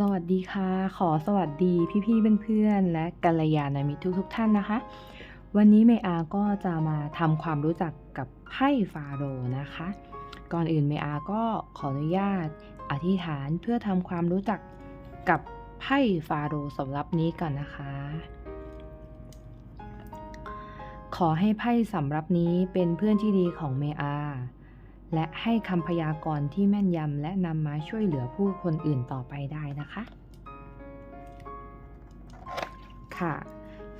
สวัสดีค่ะ ขอสวัสดีพี่ๆเพื่อนๆและกัลยาณมิตรทุกๆท่านนะคะ วันนี้เมอาก็จะมาทำความรู้จักกับไพ่ฟาโรห์นะคะ ก่อนอื่นเมอาก็ขออนุญาตอธิษฐานเพื่อทำความรู้จักกับไพ่ฟาโรห์สำรับนี้ก่อนนะคะ ขอให้ไพ่สำรับนี้เป็นเพื่อนที่ดีของเมอา และให้คำพยากรณ์ที่แม่นยำและนำมาช่วยเหลือผู้คนอื่นต่อไปได้นะคะ ค่ะ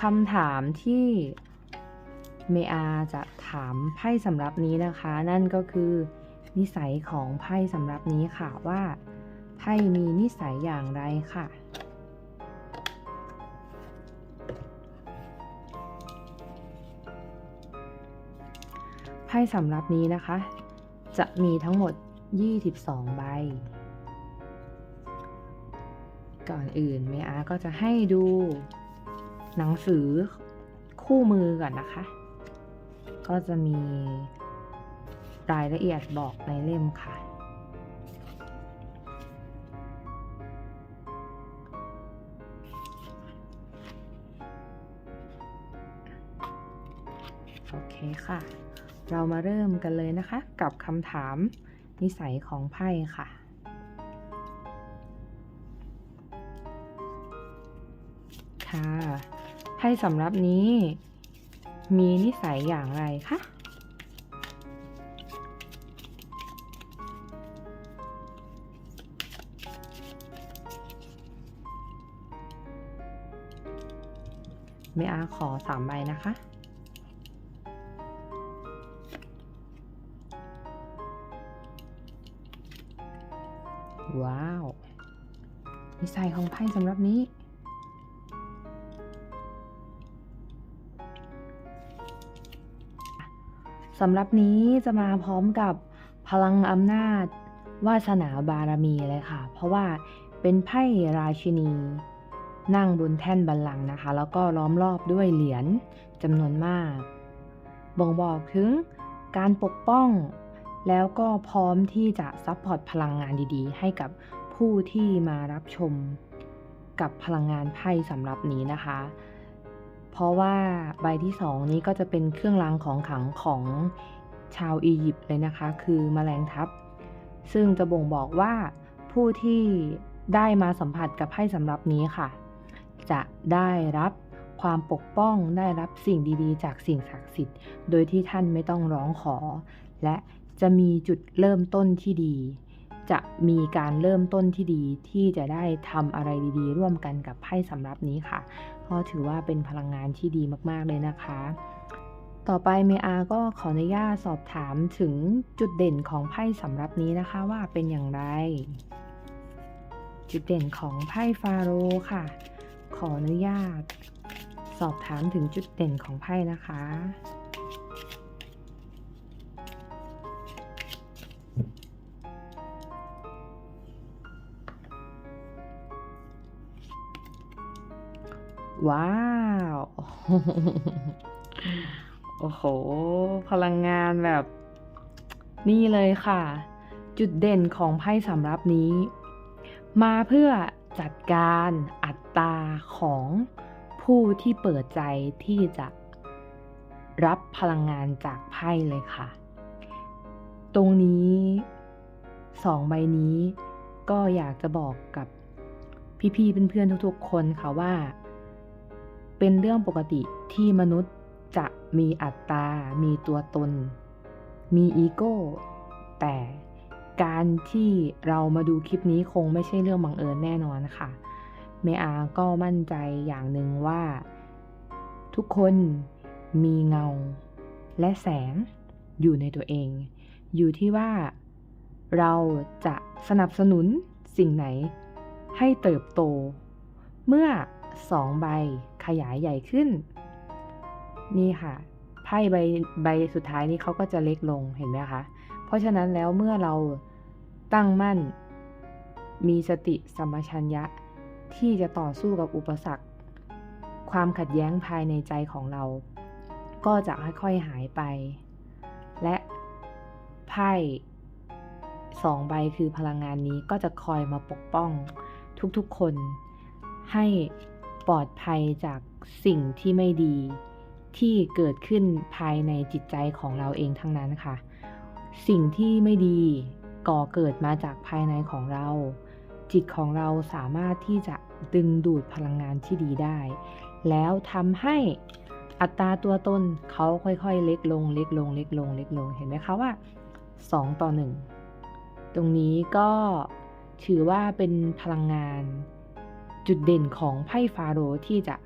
คำถามที่เมอาจะถามไพ่สำรับนี้นะคะ นั่นก็คือนิสัยของไพ่สำรับนี้ค่ะว่าไพ่มีนิสัยอย่างไรค่ะ ไพ่สำรับนี้นะคะ จะมีทั้งหมด 22 ใบ ก่อนอื่นเมอาก็จะให้ดูหนังสือคู่มือก่อนนะคะ ก็จะมีรายละเอียดบอกในเล่มค่ะ โอเคค่ะ เรามาเริ่มกันเลยนะคะ กับคำถามนิสัยของไพ่ค่ะ ค่ะไพ่สำหรับนี้ มีนิสัยอย่างไรคะเมอาขอสามใบนะคะ ว้าวนิสัยของไพ่สำหรับนี้ สำหรับนี้จะมาพร้อมกับพลังอำนาจ วาสนาบารมีเลยค่ะ เพราะว่าเป็นไพ่ราชินี นั่งบนแท่นบัลลังก์นะคะ แล้วก็ล้อมรอบด้วยเหรียญจำนวนมาก บ่งบอกถึงการปกป้อง แล้วก็พร้อมที่จะซัพพอร์ตพลังงานดีๆ ให้กับผู้ที่มารับชมกับพลังงานไพ่สำหรับนี้นะคะ เพราะว่าใบที่สองนี้ก็จะเป็นเครื่องรางของขลังของชาวอียิปต์เลยนะคะ คือแมลงทับ ซึ่งจะบ่งบอกว่าผู้ที่ได้มาสัมผัสกับไพ่สำหรับนี้ค่ะ จะได้รับความปกป้องได้รับสิ่งดีๆ จากสิ่งศักดิ์สิทธิ์ โดยที่ท่านไม่ต้องร้องขอ และ จะมีจุดเริ่มต้นที่ดี จะมีการเริ่มต้นที่ดีที่จะได้ทำอะไรดีๆ ร่วมกันกับไพ่สำรับนี้ค่ะก็ถือว่าเป็นพลังงานที่ดีมากๆเลยนะคะ ต่อไปเมอาก็ขออนุญาตสอบถามถึงจุดเด่นของไพ่สำรับนี้นะคะว่าเป็นอย่างไร จุดเด่นของไพ่ฟาโรค่ะ ขออนุญาต สอบถามถึงจุดเด่นของไพ่นะคะ ว้าว โอ้โห พลังงานแบบ นี่เลยค่ะ จุดเด่นของไพ่สำรับนี้ มาเพื่อจัดการอัตราของผู้ที่เปิดใจที่จะรับพลังงานจากไพ่เลยค่ะ ตรงนี้สองใบนี้ก็อยากจะบอกกับพี่ๆเพื่อนๆทุกๆคนค่ะว่า เป็นเรื่องปกติที่มนุษย์จะมีอัตรามีตัวตน มีอีโก้ แต่การที่เรามาดูคลิปนี้คงไม่ใช่เรื่องบังเอิญแน่นอนค่ะเมอาก็มั่นใจอย่างหนึ่งว่า ทุกคนมีเงา และแสงอยู่ในตัวเอง อยู่ที่ว่าเราจะสนับสนุนสิ่งไหนให้เติบโต เมื่อสองใบ ขยายใหญ่ขึ้น นี่ค่ะ ไพ่ใบใบสุดท้ายนี้เขาก็จะเล็กลงเห็นไหมคะ เพราะฉะนั้นแล้วเมื่อเราตั้งมั่น มีสติสัมปชัญญะที่จะต่อสู้กับอุปสรรค ความขัดแย้งภายในใจของเรา ก็จะค่อยๆหายไป และไพ่สองใบคือพลังงานนี้ก็จะคอยมาปกป้องทุกๆคนให้ ปลอดภัยจากสิ่งที่ไม่ดี ที่เกิดขึ้นภายในจิตใจของเราเองทั้งนั้นค่ะ สิ่งที่ไม่ดีก่อเกิดมาจากภายในของเรา จิตของเราสามารถที่จะดึงดูดพลังงานที่ดีได้ แล้วทำให้อัตราตัวตนเขาค่อยๆ เล็กลง เล็กลง เล็กลง เล็กลง เห็นไหมคะว่า 2 ต่อ 1 ตรงนี้ก็ถือว่าเป็นพลังงาน จุดเด่นของไพ่ฟาโรห์ที่จะ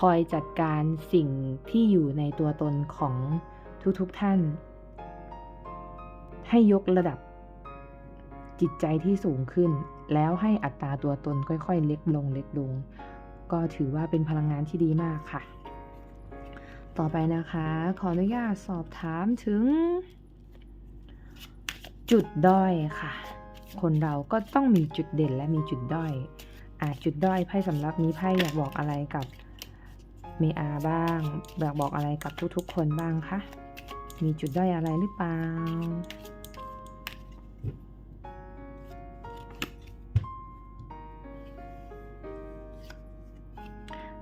คอยจัดการสิ่งที่อยู่ในตัวตนของทุกๆทท่าน ให้ยกระดับจิตใจที่สูงขึ้น แล้วให้อัตราตัวตนค่อยๆ เล็กลงเล็กลง ก็ถือว่าเป็นพลังงานที่ดีมากค่ะ ต่อไปนะคะ ขออนุญาตสอบถามถึง จุดด้อยค่ะ คนเราก็ต้องมีจุดเด่นและมีจุดด้อย อาจุดด้อยไพ่สำหรับนี้ไพ่อยากบอกอะไรกับเมอาบ้างอยากบอกอะไรกับทุกๆคนบ้างคะมีจุดด้อยอะไรหรือเปล่า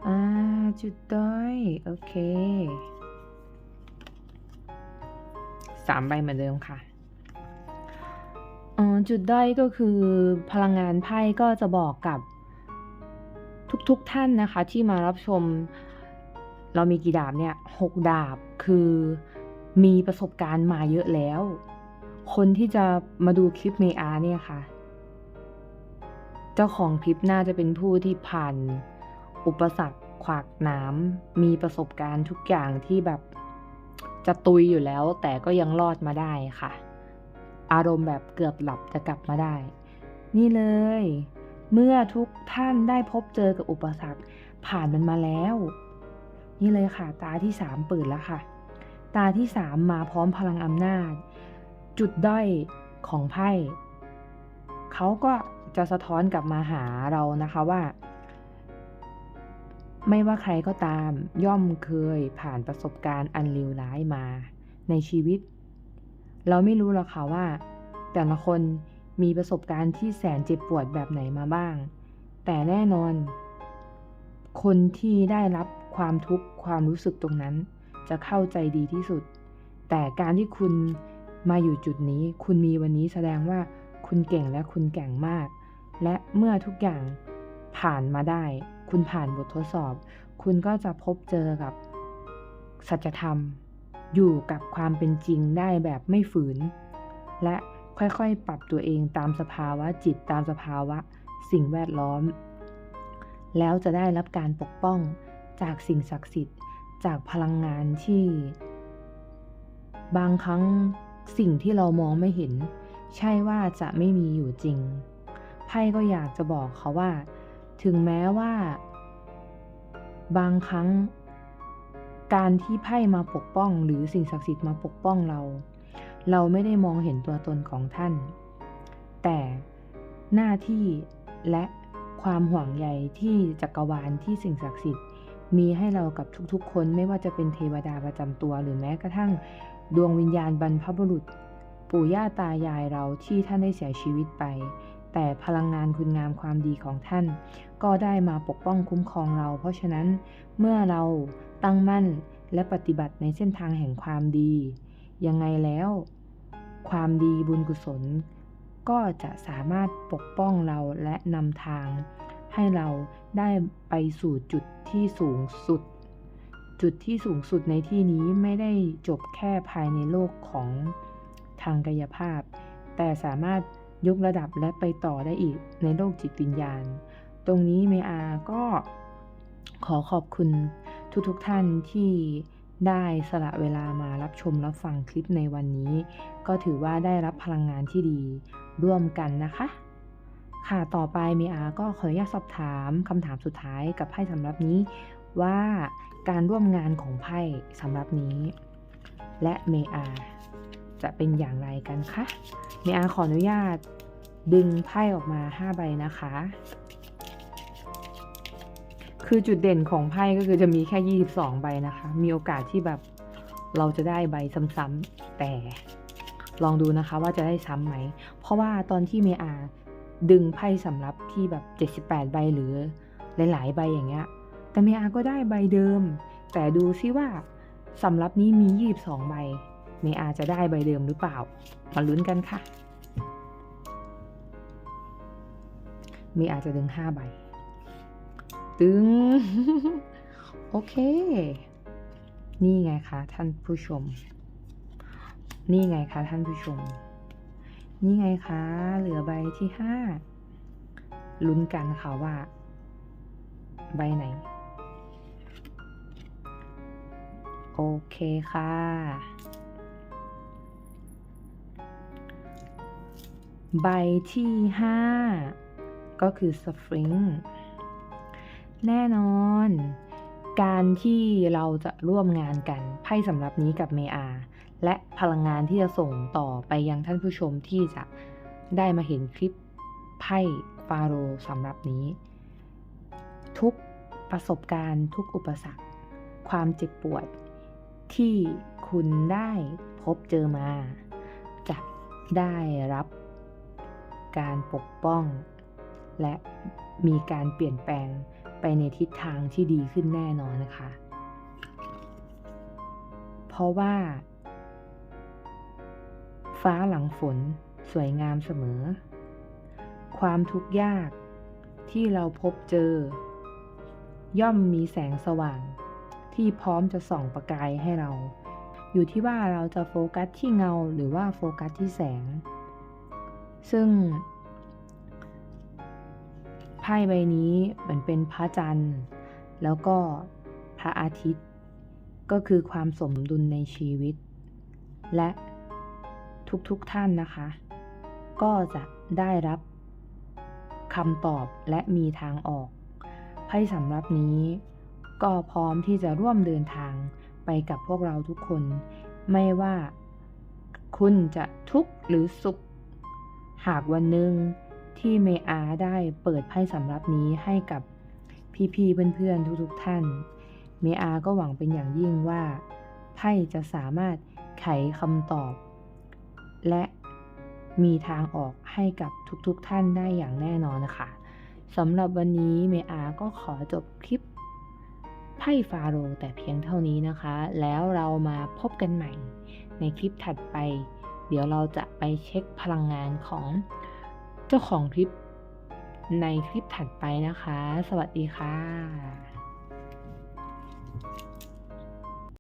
อาจุดด้อย โอเคสามใบเหมือนเดิมค่ะจุดด้อยก็คือพลังงานไพ่ก็จะบอกกับ ทุกๆทท่านนะคะที่มารับชม เรามีกี่ดาบเนี่ยหกดาบคือมีประสบการณ์มาเยอะแล้ว คนที่จะมาดูคลิปเมอาเนี่ยค่ะ เจ้าของคลิปน่าจะเป็นผู้ที่ผ่านอุปสรรคขวากหน้ำมีประสบการณ์ทุกอย่างที่แบบจะตุยอยู่แล้ว แต่ก็ยังรอดมาได้ค่ะ อารมณ์แบบเกือบหลับจะกลับมาได้ นี่เลย เมื่อทุกท่านได้พบเจอกับอุปสรรค ผ่านมันมาแล้ว นี่เลยค่ะ ตาที่สามเปิดแล้วค่ะ ตาที่สามมาพร้อมพลังอำนาจ จุดด้อยของไพ่เขาก็จะสะท้อนกลับมาหาเรานะคะว่า ไม่ว่าใครก็ตามย่อมเคยผ่านประสบการณ์อันเลวร้ายมาในชีวิต เราไม่รู้หรอกค่ะว่า แต่ละคน มีประสบการณ์ที่แสนเจ็บปวดแบบไหนมาบ้าง แต่แน่นอน คนที่ได้รับความทุกข์ความรู้สึกตรงนั้น จะเข้าใจดีที่สุด แต่การที่คุณมาอยู่จุดนี้ คุณมีวันนี้แสดงว่าคุณเก่งและคุณแก่งมาก และเมื่อทุกอย่างผ่านมาได้ คุณผ่านบททดสอบ คุณก็จะพบเจอกับสัจธรรม อยู่กับความเป็นจริงได้แบบไม่ฝืน และ ค่อยๆ ปรับตัวเองตามสภาวะจิตตามสภาวะ สิ่งแวดล้อม แล้วจะได้รับการปกป้องจากสิ่งศักดิ์สิทธิ์ จากพลังงานที่ บางครั้งสิ่งที่เรามองไม่เห็น ใช่ว่าจะไม่มีอยู่จริงไพ่ก็อยากจะบอกเขาว่า ถึงแม้ว่า บางครั้ง การที่ไพ่มาปกป้อง หรือสิ่งศักดิ์สิทธิ์มาปกป้องเรา เราไม่ได้มองเห็นตัวตนของท่าน แต่หน้าที่และความห่วงใยที่จักรวาลที่สิ่งศักดิ์สิทธิ์ มีให้เรากับทุกๆ คนไม่ว่าจะเป็นเทวดาประจำตัวหรือแม้กระทั่ง ดวงวิญญาณบรรพบุรุษ ปู่ย่าตายายเราที่ท่านได้เสียชีวิตไป แต่พลังงานคุณงามความดีของท่าน ก็ได้มาปกป้องคุ้มครองเรา เพราะฉะนั้นเมื่อเราตั้งมั่นและปฏิบัติในเส้นทางแห่งความดี ยังไงแล้ว ความดีบุญกุศล ก็จะสามารถปกป้องเราและนำทาง ให้เราได้ไปสู่จุดที่สูงสุด จุดที่สูงสุดในที่นี้ไม่ได้จบแค่ภายในโลกของทางกายภาพ แต่สามารถยกระดับและไปต่อได้อีกในโลกจิตวิญญาณ ตรงนี้เมอาก็ขอขอบคุณทุกๆทท่านที่ ได้สละเวลามารับชมรับฟังคลิปในวันนี้ ก็ถือว่าได้รับพลังงานที่ดีร่วมกันนะคะ ค่ะต่อไปเมอาก็ขออนุญาตสอบถามคำถามสุดท้ายกับไพ่สำหรับนี้ว่าการร่วมงานของไพ่สำหรับนี้ และเมอาจะเป็นอย่างไรกันคะเมอาขออนุญาตดึงไพ่ออกมา 5 ใบนะคะ คือจุดเด่นของไพ่ก็คือจะมีแค่ 22 ใบนะคะ มีโอกาสที่แบบเราจะได้ใบซ้ำๆแต่ลองดูนะคะว่าจะได้ซ้ำไหม เพราะว่าตอนที่เมอาดึงไพ่สำรับที่แบบ 78 ใบหรือหลาย ๆ ใบอย่างเงี้ย แต่เมอาก็ได้ใบเดิม แต่ดูซิว่าสำรับนี้มี 22 ใบ เมอาจะได้ใบเดิมหรือเปล่า มาลุ้นกันค่ะ เมอาจะดึง 5 ใบ ตึง โอเค นี่ไงคะท่านผู้ชม นี่ไงคะท่านผู้ชม นี่ไงคะ เหลือใบที่ห้าลุ้นกันค่ะว่า ใบไหน โอเคค่ะใบที่ห้าก็คือสฟริง แน่นอน การที่เราจะร่วมงานกันไพ่สำหรับนี้กับเมอาและพลังงานที่จะส่งต่อไปยังท่านผู้ชมที่จะได้มาเห็นคลิปไพ่ฟาโรสำหรับนี้ ทุกประสบการณ์ทุกอุปสรรค ความเจ็บปวด ที่คุณได้พบเจอมา จะได้รับการปกป้อง และมีการเปลี่ยนแปลง ไปในทิศทางที่ดีขึ้นแน่นอนนะคะ เพราะว่า ฟ้าหลังฝนสวยงามเสมอ ความทุกข์ยากที่เราพบเจอ ย่อมมีแสงสว่าง ที่พร้อมจะส่องประกายให้เรา อยู่ที่ว่าเราจะโฟกัสที่เงาหรือว่าโฟกัสที่แสง ซึ่ง พ่ใบนี้เหมือนเป็นพระจันทร์ แล้วก็พระอาทิตย์ ก็คือความสมดุลในชีวิต และทุกๆทท่านนะคะ ก็จะได้รับคำตอบและมีทางออกไพ่สำรับนี้ก็พร้อมที่จะร่วมเดินทางไปกับพวกเราทุกคน ไม่ว่าคุณจะทุกข์หรือสุข หากวันหนึ่ง ที่เมอาได้เปิดไพ่สำรับนี้ให้กับพี่ๆเพื่อนๆทุกๆท่าน เมอาก็หวังเป็นอย่างยิ่งว่าไพ่จะสามารถไขคำตอบ และมีทางออกให้กับทุกๆท่านได้อย่างแน่นอนนะคะสำหรับวันนี้เมอาก็ขอจบคลิปไพ่ฟาโรห์แต่เพียงเท่านี้นะคะ แล้วเรามาพบกันใหม่ในคลิปถัดไป เดี๋ยวเราจะไปเช็คพลังงานของ เจ้าของคลิปในคลิปถัดไปนะคะ สวัสดีค่ะ